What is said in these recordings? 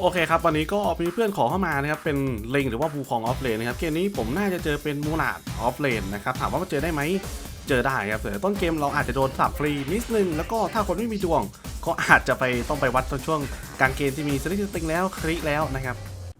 โอเคครับวันนี้ก็มีเพื่อนขอเข้ามานะครับเป็นเลงหรือว่าภูคองออฟเลนนะครับเกมนี้ผมน่าจะเจอเป็นมูนาดออฟเลนนะครับถามว่ามันเจอได้ไหมเจอได้ครับแต่ต้นเกมเราอาจจะโดนสับฟรีนิดนึง แล้วก็ถ้าคนไม่มีดวง ก็อาจจะไปต้องไปวัดตอนช่วงกลางเกมที่มีสลิติงแล้วคลิกแล้วนะครับ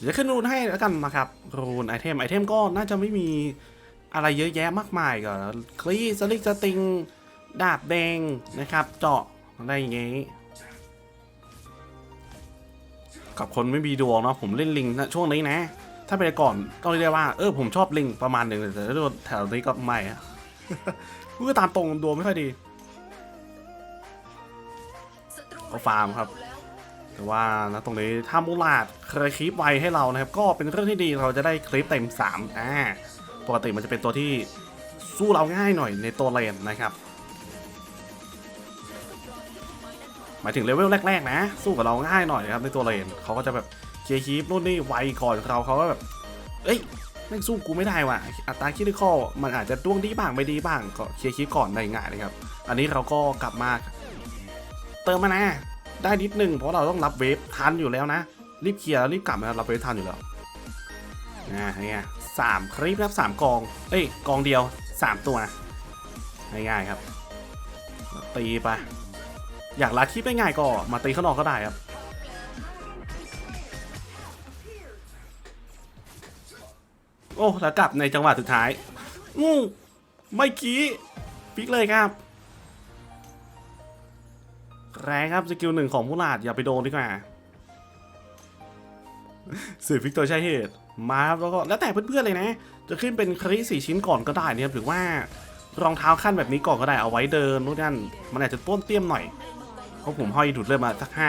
เดี๋ยวขึ้นรูนให้แล้วกันนะครับรูนไอเทมไอเทมก็น่าจะไม่มีอะไรเยอะแยะมากมายก็คลีสลิกสติง ดาบแดงนะครับ เจาะอะไรอย่างเงี้ยกับคนไม่มีดวงเนาะผมเล่นลิงนะช่วงนี้นะ ถ้าไปก่อนต้องเรียกว่าเออผมชอบลิงประมาณหนึ่งแต่ถ้าแถวนี้ก็ไม่อะเพื่อตามตรงดวงไม่ค่อยดีก็ฟาร์มครับ แต่ว่านะตรงนี้ถ้ามูลาดเคยคลิปไวให้เรานะครับ ก็เป็นเรื่องที่ดีเราจะได้คลิปเต็ม3อ่าปกติมันจะเป็นตัวที่สู้เราง่ายหน่อยในตัวเลนนะครับหมายถึงเลเวลแรกๆนะ สู้กับเราง่ายหน่อยนะครับในตัวเลนเขาก็จะแบบเคลียร์คลิปนู่นนี่ไวก่อนเราเขาก็แบบเอ้ยแม่สู้กูไม่ได้ว่ะอัตราคิดข้อมันอาจจะดวงดีบ้างไม่ดีบ้างก็เคลียร์คลิปก่อนได้ง่ายนะครับ อันนี้เราก็กลับมาเติมมานะ ได้นิดนึงเพราะเราต้องรับเวฟทันอยู่แล้วนะ รีบเคลียร์รีบกลับนะรับเวฟทันอยู่แล้วนะเนี่ยสามคลิปครับสามกอง เอ้ยกองเดียวสามตัวง่ายๆครับ ตีไป อยากลัดคลิปง่ายก็มาตีข้างนอกก็ได้ครับโอ้แล้วกลับในจังหวะสุดท้ายงูไม่กี้พิกเลยครับ แรงครับสกิลหนึ่งของผู้ลาดอย่าไปโดนดีกว่าสื่อฟิกตัวใช่เหตุมาครับแล้วก็แล้วแต่เพื่อนๆเลยนะ จะขึ้นเป็นคริสี่ชิ้นก่อนก็ได้นะครับหรือว่ารองเท้าขั้นแบบนี้ก่อนก็ได้เอาไว้เดินนู่นนั่นมันอาจจะต้นเตี้ยมหน่อยเพราะผมห้อยดูดเลือดมาสักห้า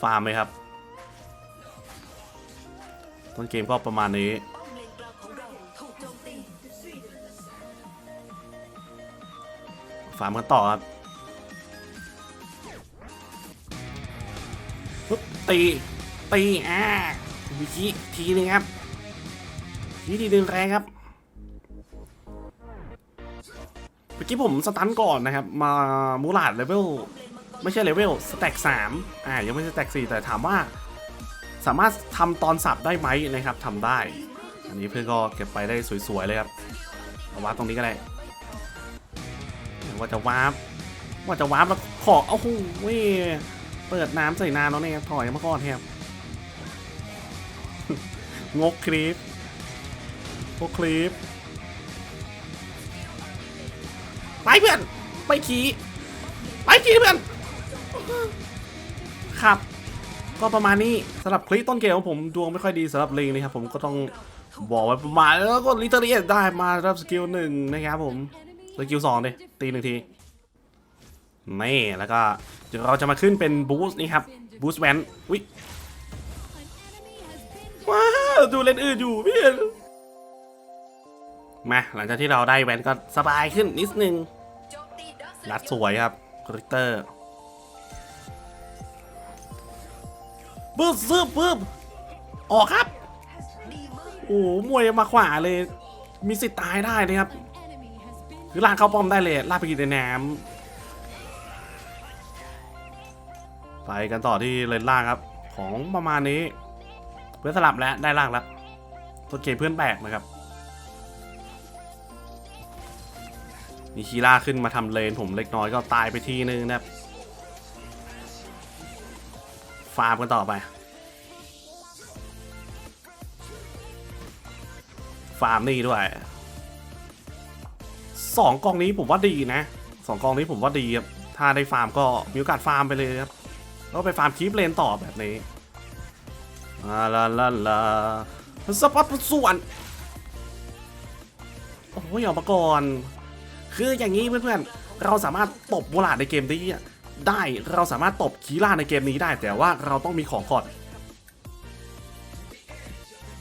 ฟาร์มไหมครับ ต้นเกมก็ประมาณนี้ ฟาร์มกันต่อครับปุ๊บตีตีอ่าวิคิทีนึงครับทีทีดึงแรงครับเมื่อกี้ผมสตันก่อนนะครับ มามูลาดเลเวลไม่ใช่เลเวลสแต็กสามอ่ายังไม่ใช่สแต็กสี่แต่ถามว่า สามารถทำตอนสับได้ไหมนะครับทำได้ อันนี้เพื่อนก็เก็บไปได้สวยๆเลยครับเอาวาดตรงนี้ก็ได้ ว่าจะวาร์ปว่าจะวาร์ปแล้วขอเอ้าหูเว้ยเปิดน้ำใส่นานแล้วเนี่ยถอยมาก่อนครับงกคลิปงกคลิปไปเพื่อนไปขี่ไปขี่เพื่อนครับ ก็ประมาณนี้สำหรับคลิปต้นเกมของผมดวงไม่ค่อยดีสำหรับลิงนะครับผมก็ต้องบอกไว้ประมาณแล้วก็ลิเทอรี่ได้มารับสกิลหนึ่งนะครับผม สกิลสองดิตีหนึ่งทีนี่แล้วก็เดี๋ยวเราจะมาขึ้นเป็นบูสต์นี่ครับบูสต์แวนอุ้ยว้าวดูเลนอื่นอยู่พี่มาหลังจากที่เราได้แวนก็สบายขึ้นนิดนึงรัดสวยครับคริเตอร์บึ้บซึบบึ้บออกครับ โอ้โหมวยมาขวาเลย มีสิทธิ์ตายได้นะครับ คือลากเข้าป้อมได้เลยลากไปกินในน้ำไปกันต่อที่เลนล่างครับ ของประมาณนี้ เพื่อนสลับแล้วได้ล่างแล้วตัวเกมเพื่อนแบกนะครับมีคีร่าขึ้นมาทำเลนผมเล็กน้อยก็ตายไปทีนึงนะครับฟาร์มกันต่อไป ฟาร์มนี่ด้วย สองกองนี้ผมว่าดีนะสองกองนี้ผมว่าดีครับถ้าได้ฟาร์มก็มีโอกาสฟาร์มไปเลยครับแล้วไปฟาร์มคีปเลนต่อแบบนี้อ่าลาลาลาสปอตส่วนโอ้ยออกมาก่อนคืออย่างนี้เพื่อนๆ เราสามารถตบมูลาดในเกมนี้ได้ เราสามารถตบคีล่าในเกมนี้ได้ แต่ว่าเราต้องมีของก่อน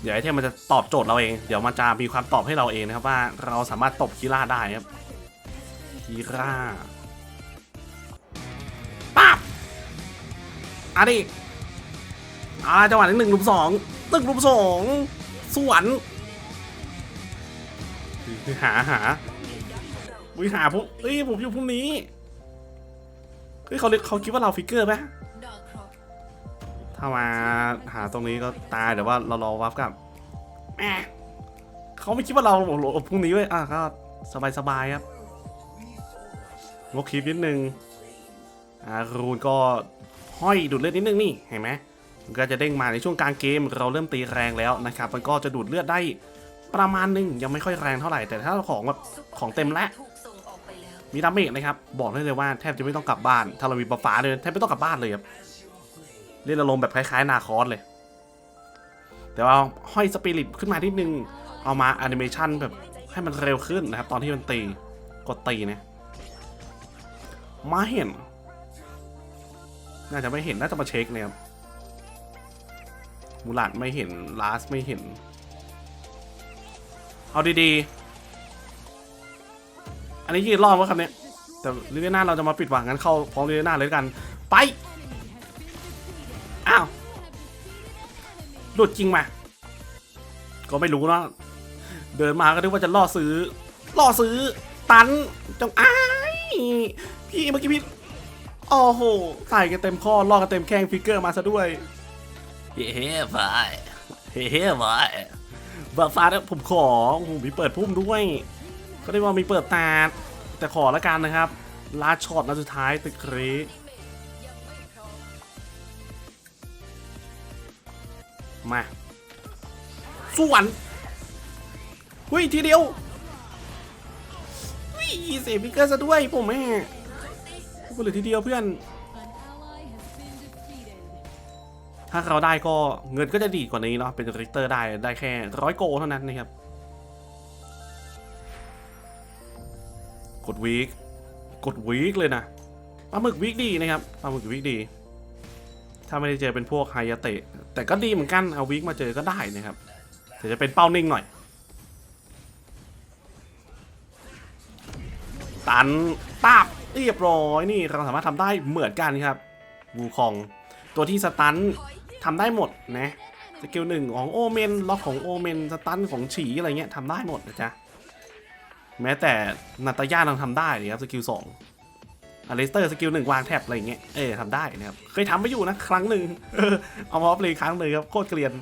ดี๋ยวไอเทมมันจะตอบโจทย์เราเอง เดี๋ยวมันจะมีความตอบให้เราเองนะครับว่าเราสามารถตบคีล่าได้ครับคีล่าปั๊บอันนี้อ่าจังหวะนี้หนึ่งลุมสองหนึ่งลุมสองสวนหาหาวิหาผมเอ้ยผมอยู่พรุ่งนี้เฮ้ยเขาเขาคิดว่าเราฟิกเกอร์ไหม ถ้ามาหาตรงนี้ก็ตายเดี๋ยวว่าเรารอวับกับแหมเขาไม่คิดว่าเราโหลดพรุ่งนี้เว้ยอะก็สบายสบายๆครับงกคลิปนิดนึงอ่ารูนก็ห้อยดูดเลือดนิดนึงนี่เห็นไหมมันก็จะเด้งมาในช่วงกลางเกมเราเริ่มตีแรงแล้วนะครับมันก็จะดูดเลือดได้ประมาณนึงยังไม่ค่อยแรงเท่าไหร่แต่ถ้าของแบบของเต็มแล้วมีดาเมจนะครับบอกได้เลยว่าแทบจะไม่ต้องกลับบ้าน ถ้าเรามีบัฟฟ้าเลยแทบไม่ต้องกลับบ้านเลยครับ เล่นอารมณ์แบบคล้ายๆ นาคอสเลย แต่ว่าห้อยสปิริตขึ้นมานิดนึง เอามาแอนิเมชันแบบให้มันเร็วขึ้นนะครับ ตอนที่มันตี กดตีนะมาเห็น น่าจะไม่เห็น น่าจะมาเช็คเนี่ยครับมูลัดไม่เห็น ลาสไม่เห็น เอาดีๆ อันนี้ยืนรอบว่าคำเนี้ยแต่ลิเลียนาเราจะมาปิดหวังงั้นเข้าพร้อมลิเลียนาเลยกัน ไป หลุดจริงมา ก็ไม่รู้เนอะเดินมาก็นึกว่าจะล่อซื้อ ล่อซื้อ ตันจงอ้ายพี่เมื่อกี้พี่โอ้โหใส่กันเต็มข้อล่อกันเต็มแข้งฟิกเกอร์มาซะด้วย เฮ้ไปเฮ้ไปบัฟฟ้าเนี่ยผมขอโอ้โหมีเปิดพุ่มด้วย ก็ได้ว่ามีเปิดตาแต่ขอละกันนะครับลาช็อตนัดสุดท้ายตึกคร มาสวนเฮ้ยทีเดียวเฮ้ยเซฟพิกเกอร์ซะด้วยผมแม่กูเหลือทีเดียวเพื่อน ถ้าเราได้ก็เงินก็จะดีกว่านี้เนาะเป็นริกเตอร์ได้ได้แค่ร้อยโกเท่านั้นนะครับ กดวีคกดวีคเลยนะปลาหมึกวีคดีนะครับปลาหมึกวีคดี ถ้าไม่ได้เจอเป็นพวกไฮยาเตะ แต่ก็ดีเหมือนกันเอาวิกมาเจอก็ได้นะครับแต่จะเป็นเป้านิ่งหน่อย ตันตับเรียบร้อยนี่เราสามารถทำได้เหมือนกันครับวูคอง ตัวที่สตันทำได้หมดนะสกิลหนึ่งของโอเมนล็อกของโอเมนสตันของฉีอะไรเงี้ยทำได้หมดนะจ๊ะแม้แต่นาตาย่ายังทำได้เลยครับสกิลสอง อเลสเตอร์สกิลหนึ่งวางแท็บอะไรเงี้ย เออทำได้นะครับ เคยทำไปอยู่นะ ครั้งหนึ่งเออเอามาออฟเลยครั้งหนึ่งครับ โคตรเกลียน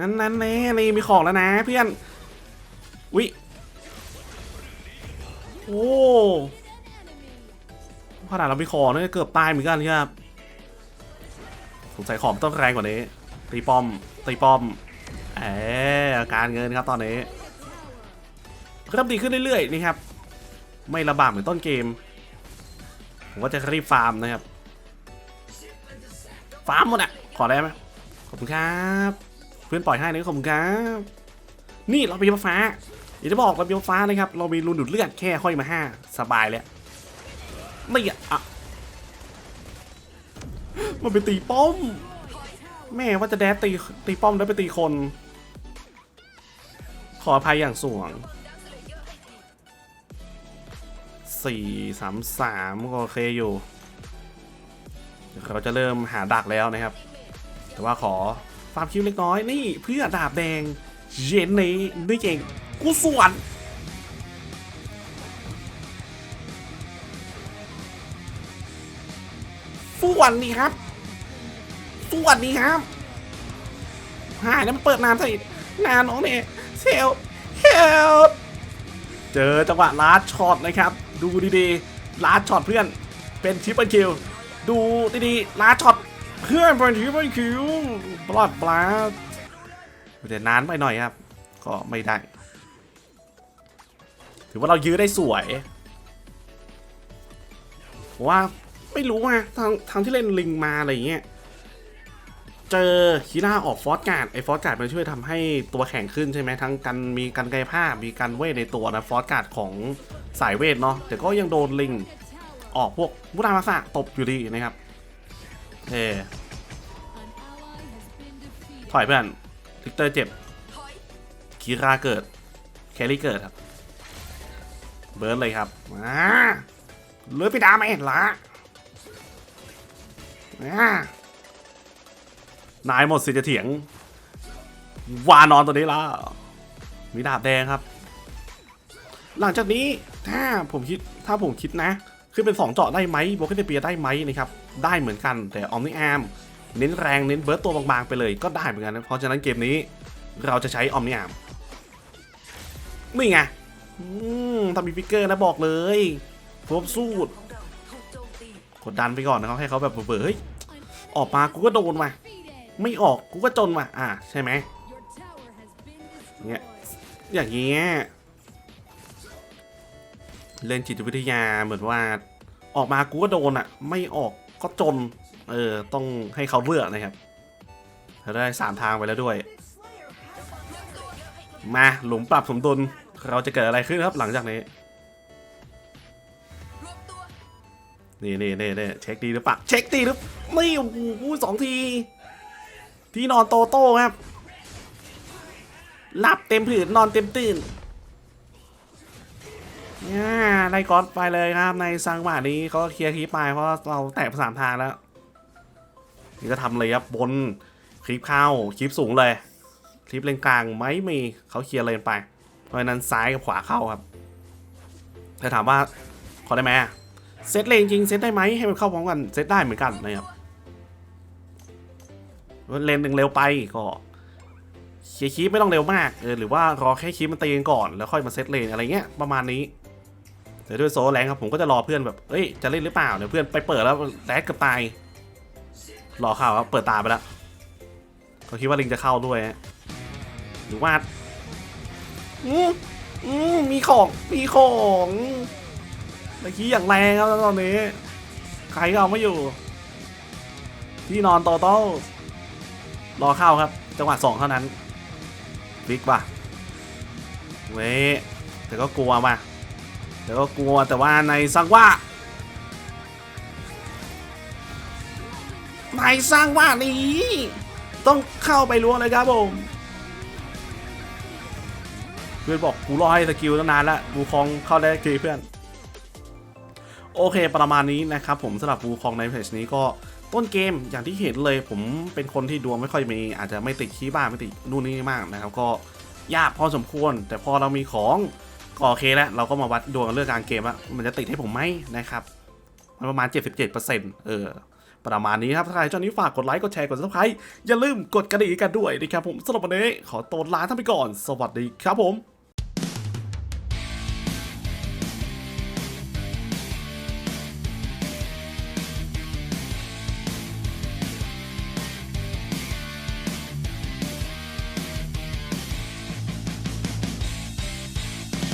นั้นนั้นแน่นี่มีของแล้วนะเพื่อน วิ โอ้ขนาดเรามีของเนี่ยเกือบตายเหมือนกันครับสงสัยของต้องแรงกว่านี้ ตีป้อม ตีป้อมเอออการเงินครับตอนนี้เริ่มดีขึ้นเรื่อยๆนี่ครับ ไม่ระบาดเหมือนต้นเกม ผมก็จะรีบฟาร์มนะครับ ฟาร์มหมดอะ ขอได้ไหมขอบคุณครับ เพื่อนปล่อยให้นะขอบคุณครับ นี่เรามีฟ้าอยากจะบอกเรามีฟ้านะครับ เรามีรูนดูดเลือดแค่ห้อยมาห้าสบายแล้วไม่อะอะมันไปตีป้อม แม่ว่าจะแดดตีตีป้อมแล้วไปตีคน ขออภัยอย่างสูง สี่สามสามก็โอเคอยู่ เราจะเริ่มหาดักแล้วนะครับ แต่ว่าขอฟาร์มคิวเล็กน้อยนี่เพื่อดาบแดงเย็นนี้นี่เก่งกูสวนสวนนี่ครับสวนนี่ครับหายแล้วมันเปิดนานใส่นานน้องเนี่ยเซลเฮลเจอจังหวะลาดช็อตนะครับ ดูดีๆลาช็อตเพื่อนเป็นทริปเปิลคิวดูดีๆลาช็อตเพื่อนเป็นทริปเปิลคิวบลอดบลาดเดี๋ยวนานไปหน่อยครับ ก็ไม่ได้ ถือว่าเรายื้อได้สวยว่าไม่รู้ว่าทางทางที่เล่นลิงมาอะไรอย่างเงี้ยเจอคีน่าออกฟอสการ์ดไอฟอสการ์ดมันช่วยทำให้ตัวแข็งขึ้นใช่ไหมทั้งกันมีการกายภาพมีการเวทในตัวนะฟอสการ์ดของ สายเวทเนาะแต่ก็ยังโดนลิง ออกพวกมุรามาสะตบอยู่ดีนะครับเอถอยเพื่อนลิกเตอร์เจ็บคีราเกิด แครี่เกิดครับ เบิร์นเลยครับมาเลือดไปดาไม่เห็นละนายหมดสิจะเถียง วานอนตัวนี้ละมีดาบแดงครับ หลังจากนี้ ถ้าผมคิดถ้าผมคิดนะ คือเป็น 2 เจาะได้ไหมโบกเกเปียได้ไหมนะครับ ได้เหมือนกันแต่ออมนิอาร์มเน้นแรงเน้นเบิร์ตตัวบางๆไปเลยก็ได้เหมือนกันนะเพราะฉะนั้นเกมนี้เราจะใช้ออมนิอาร์มนี่ไงอืมทำมีฟิกเกอร์นะบอกเลยพบสู้กดดันไปก่อนนะครับให้เขาแบบเบื่อเฮ้ยออกมากูก็โดนมาไม่ออกกูก็จนมาอะใช่ไหมเงี้ยอย่างเงี้ย เล่นจิตวิทยาเหมือนว่า ออกมากูก็โดนอะไม่ออกก็จน เออ ต้องให้เขาเลือกนะครับเราได้สามทางไปแล้วด้วย มาหลุมปรับสมดุลเราจะเกิดอะไรขึ้นครับหลังจากนี้ นี่นี่นี่นี่เช็คดีหรือเปล่าเช็คดีหรือนี่โอ้โหสองที ที่นอนโตโต้ครับหลับเต็มผืนนอนเต็มตื่น เนี่ยได้ก๊อตไปเลยครับในซังหวะนี้เขาก็เคลียร์คลิปไปเพราะเราแตกสามทางแล้ว นี่ก็ทำเลยครับบนคลิปเข้าคลิปสูงเลย คลิปเลนกลางไม่มีเขาเคลียร์เลนไป เพราะฉะนั้นซ้ายกับขวาเข้าครับแต่ถามว่าขอได้ไหมเซตเลนจริงเซตได้ไหมให้มันเข้าพร้อมกันเซตได้เหมือนกันนะครับเลนหนึ่งเร็วไปก็เคลียร์คีปไม่ต้องเร็วมากเออหรือว่ารอแค่คีปมันตีกันก่อน แล้วค่อยมาเซตเลนอะไรเงี้ยประมาณนี้ แต่ด้วยโซลแรงครับผมก็จะรอเพื่อนแบบเอ้ยจะเล่นหรือเปล่าเดี๋ยวเพื่อนไปเปิดแล้วแดดเกับตายรอเข้าครับเปิดตาไปแล้วเขาคิดว่าลิงจะเข้าด้วยหรือว่าอืมอืมมีของมีของเมื่อกี้อย่างแรงครับตอนนี้ ใครก็เอาไม่อยู่ ที่นอนโตโต้รอเข้าครับ จังหวะสองเท่านั้นบิ๊กป่ะเว้ยแต่ก็กลัวมา แต่ก็กลัวแต่ว่าในสังว่าในสร้างว่านี้ ต้องเข้าไปล้วงเลยครับผมเพื่อนบอกกูรอให้สกิลตั้งนานแล้วบูคองเข้าได้คือเพื่อน โอเคประมาณนี้นะครับผมสำหรับบูคองในเพจนี้ก็ต้นเกมอย่างที่เห็นเลยผมเป็นคนที่ดวงไม่ค่อยมี อาจจะไม่ติดขี้บ้านไม่ติดนู่นนี่มากนะครับ ก็ยากพอสมควร แต่พอเรามีของ ก็โอเคแล้วเราก็มาวัดดวงเรื่องการเกมว่ามันจะติดให้ผมไหมนะครับมันประมาณ 77%เออประมาณนี้ครับถ้าใครชอบนี้ฝากกดไลค์ กดแชร์ กด subscribe อย่าลืมกดกระดิ่งกันด้วยนะครับผมสำหรับวันนี้ขอตัวลาท่านไปก่อน สวัสดีครับผม